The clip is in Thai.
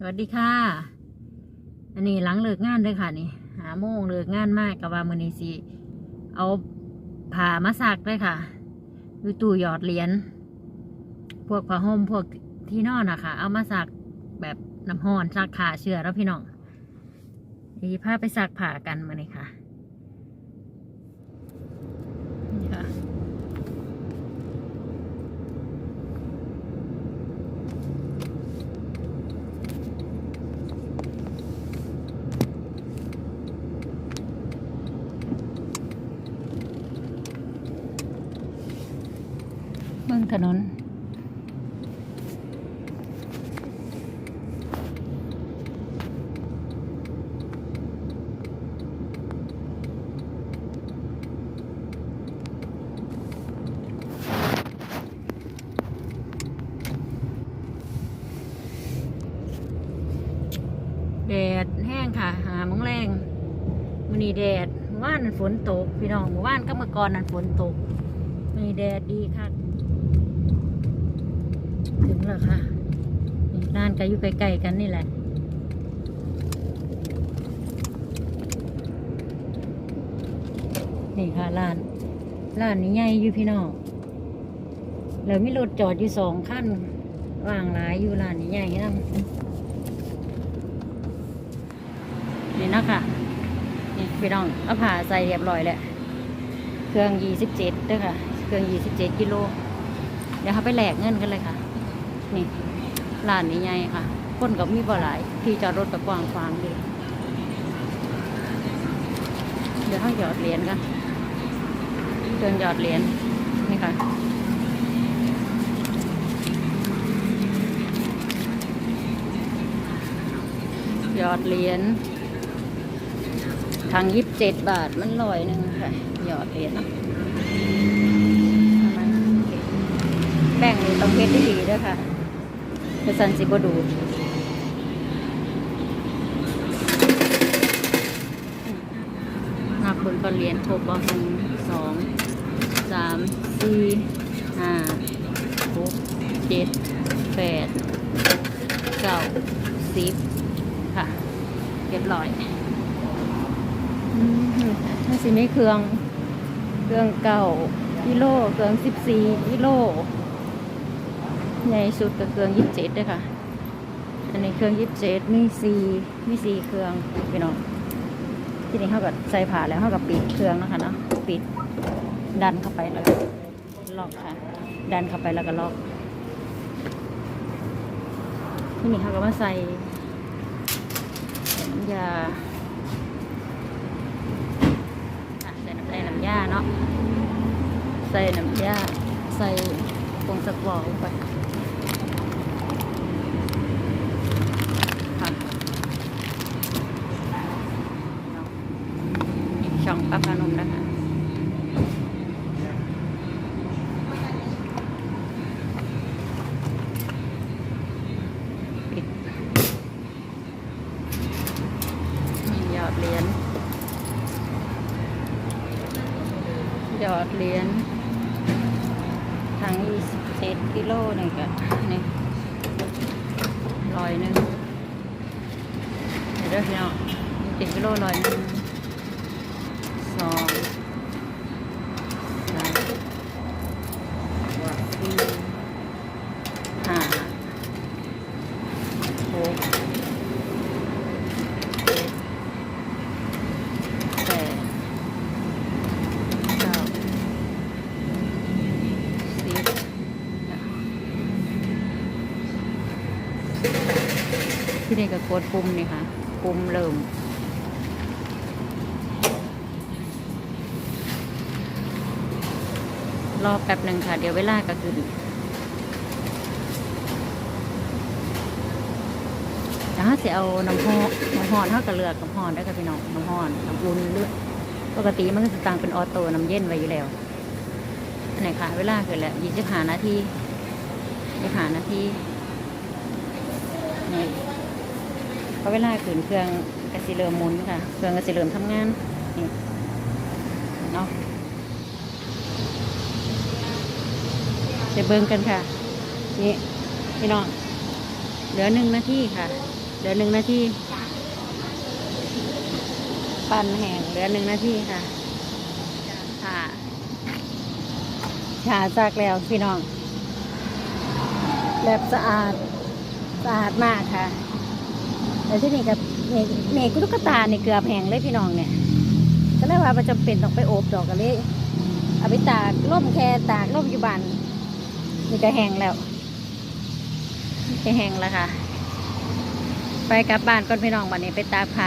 สวัสดีค่ะ อันนี้หลังเลิกงานเลยค่ะนี่หาโมงเลิกงานมากกับว่ามือนีสีเอาผ่ามาซักเลยค่ะอยู่ตู้หยอดเหรียญพวกผ้าห่มพวกที่นอนอะค่ะ เอามาซักแบบน้ำห้อนซักขาเชื่อแล้วพี่น้องดีพาไปซักผ้ากันมาเลยค่ะนี่ค่ะ เมืองถนน แดดแห้งค่ะ หามงแรงมันนี้แดดเมื่อว่านฝนตก พี่น้องเมื่อว่านก็เมื่อก่อนนั้นฝนตกมีแดดดีค่ะ ถึงแล้วค่ะร้านก็อยู่ใกล้ๆกันนี่แหละนี่ค่ะร้านร้านนี้ใหญ่อยู่พี่น้องแล้วมีรถจอดอยู่สองคันว่างหลายอยู่ร้านนี้ใหญ่นะนี่นะคะนี่พี่น้องเอาผ่าใส่เรียบร้อยแล้วเครื่องยี่สิบเจ็ดด้วยค่ะ เครื่องยี่สิบเจ็ดกิโลเดี๋ยวเขาไปแหลกเงินกันเลยค่ะ นี่ร้านนี้ใหญ่ค่ะ คนกับมีบ่หลาย ที่จอดรถกับกว้างขวางดีเดี๋ยวเขาหยอดเหรียญกันเดินหยอดเหรียญนี่ค่ะหยอดเหรียญทางยิบเจ็ดบาทมันลอยหนึ่งค่ะหยอดเหรียญเนาะประมาณนี้แบ่งนี่ต้องเพชรดีๆด้วยค่ะ เพื่อสันสิบดูนับเบิ่งก่อนเรียญครบบ่หนึ่งสองสามสี่ห้าหกเจ็ดแปดเก้าสิบค่ะ เรียบร้อยถ้าสิไม่เครื่อง เครื่องเก่ากิโลเครื่องสิบสี่กิโล ใหญ่สุดก็เครื่องยี่สิบเจ็ดด้วยค่ะ อันนี้เครื่องยี่สิบเจ็ดมีสี่มีสี่เครื่องพี่น้องที่นี้เขาก็ใส่ผ่าแล้วเขาก็ปิดเครื่องนะคะเนาะปิดดันเข้าไปแล้วก็ล็อกค่ะ ดันเข้าไปแล้วก็ล็อกที่นี้เขาก็มาใส่น้ำยาใส่น้ำใส่น้ำยาเนาะใส่น้ำยาใส่ผงสกวอลไปค่ะเนาะช่อง ปลาพานมนะคะยอดเหรียญหยอดเหรียญทั้ง27กิโลหนี่ก็นี่ร้อยหนึ่งเดี๋ยวเด้อพี่น้อง27กิโลร้อยหนึ่ง สองสามสี่ห้าหกเจ็ดแปดเก้าสิบที่นี่ก็กดปุ่มนี่ค่ะ ปุ่มเริ่ม รอแป๊บหนึ่งค่ะ เดี๋ยวเวลาก็คือถ้าจะเอาน้ำหอน้ำหอนเท่ากับเลือกน้ำหอนได้กับพี่น้องน้ำหอนน้ำอุ่นเลือกปกติมันก็จะต่างเป็นออโต้น้ำเย็นไว้อยู่แล้วอันไหนค่ะเวลาเกิดแล้วยี่สิบห้านาทียี่สิบห้านาทีนี่พอเวลาขึ้นเครื่องกระสิเริ่มมุนค่ะ เครื่องกระสิเริ่มทำงานนี่เนาะ จะเบิ่งกันค่ะ นี่พี่น้อง เหลือหนึ่งนาทีค่ะ เหลือหนึ่งนาที ปั่นแห้งเหลือหนึ่งนาทีค่ะค่ะชาจากแล้วพี่น้อง แบบสะอาด สะอาดมากค่ะแล้วที่นี่กับเมฆเมฆตุ๊กตาเนี่ยเกือบแห้งเลยพี่น้องเนี่ย ก็เลยว่ามันจำเป็นต้องไปโอบดอกกันเลยเอาไปตากร่มแค่ตากร่มอยู่บ้าน นี่ก็แห้งแล้วนี่แห้งแล้วค่ะ ไปกลับบ้านก่อนพี่น้องวันนี้ไปตากผ้า